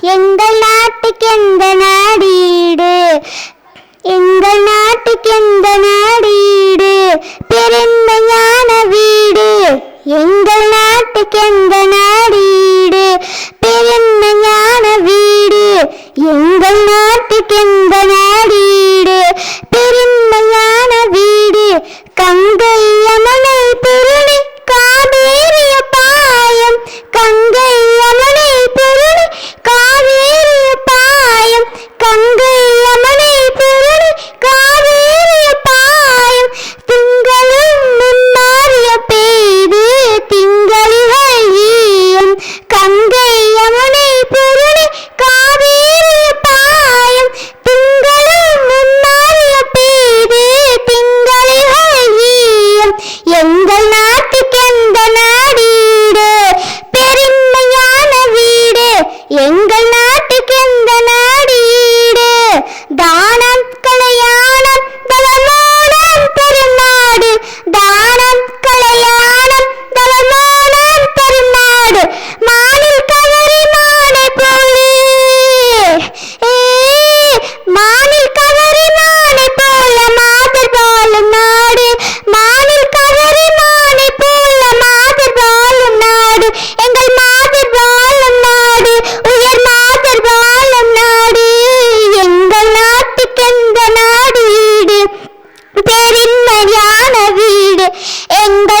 எங்கள் நாட்டுக்கு எந்த நாடீடு? எங்கள் நாட்டுக்கு எந்த நாடீடு? பெருமையான வீடு. எங்கள் நாட்டுக்கு எந்த நாடீடு? பெருமையான வீடு. எங்கள் കണ്ട